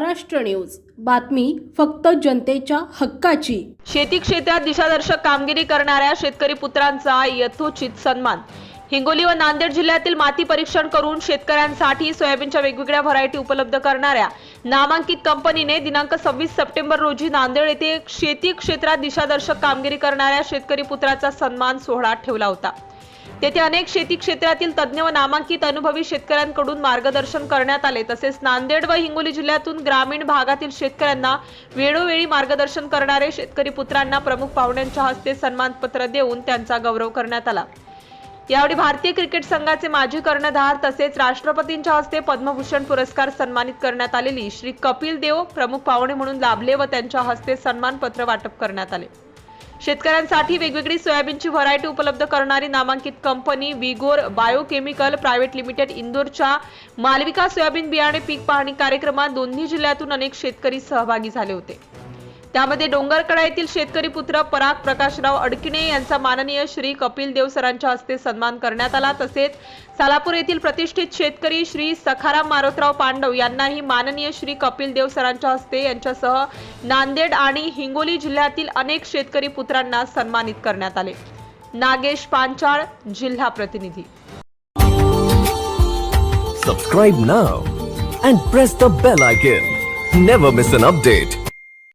Maharashtra news. बातमी फक्त जनतेच्या हक्काची. शेती क्षेत्रात दिशादर्शक कामगिरी करणाऱ्या शेतकरी पुत्रांचा यथोचित सन्मान. हिंगोली व नांदेड जिल्ह्यातील माती परीक्षण करून शेतकऱ्यांसाठी सोयाबीनच्या वेगवेगळ्या व्हरायटी उपलब्ध करणाऱ्या नामांकित कंपनीने दिनांक सव्वीस सप्टेंबर रोजी नांदेड येथे शेती क्षेत्रात दिशादर्शक कामगिरी करणाऱ्या शेतकरी पुत्राचा सन्मान सोहळा ठेवला होता. तेथे अनेक शेती क्षेत्रातील तज्ज्ञ व नामांकित अनुभवी शेतकऱ्यांकडून मार्गदर्शन करण्यात आले. तसेच नांदेड व हिंगोली जिल्ह्यातून ग्रामीण भागातील शेतकऱ्यांना वेळोवेळी मार्गदर्शन करणारे शेतकरी पुत्रांना प्रमुख पाहुण्यांच्या हस्ते सन्मानपत्र देऊन त्यांचा गौरव करण्यात आला. यावेळी भारतीय क्रिकेट संघाचे माजी कर्णधार तसेच राष्ट्रपतींच्या हस्ते पद्मभूषण पुरस्कार सन्मानित करण्यात आलेली श्री कपिल देव प्रमुख पाहुणे म्हणून लाभले व त्यांच्या हस्ते सन्मानपत्र वाटप करण्यात आले. शेतकऱ्यांसाठी वेगवेगळी सोयाबीनची व्हरायटी उपलब्ध करणारी नामांकित company Vigor biochemical private limited इंदोरच्या Malvika soybean बियाणे पीक पाहणी कार्यक्रमात दोन्ही जिल्ह्यातून अनेक शेतकरी सहभागी झाले होते. त्यामध्ये डोंगरकडा येथील शेतकरी पुत्र पराग प्रकाशराव अडकिणे यांचा माननीय श्री कपिल देव सरांच्या हस्ते सन्मान करण्यात आला तसेच सालापूर येथील प्रतिष्ठित शेतकरी श्री सखाराम मारोतराव पांडव यांनाही माननीय श्री कपिल देव सरांच्या हस्ते यांच्यासह नांदेड आणि हिंगोली जिल्ह्यातील अनेक शेतकरी पुत्रांना सन्मानित करण्यात आले नागेश पांचाळ जिल्हा प्रतिनिधी Subscribe now and press the bell icon. Never miss an update.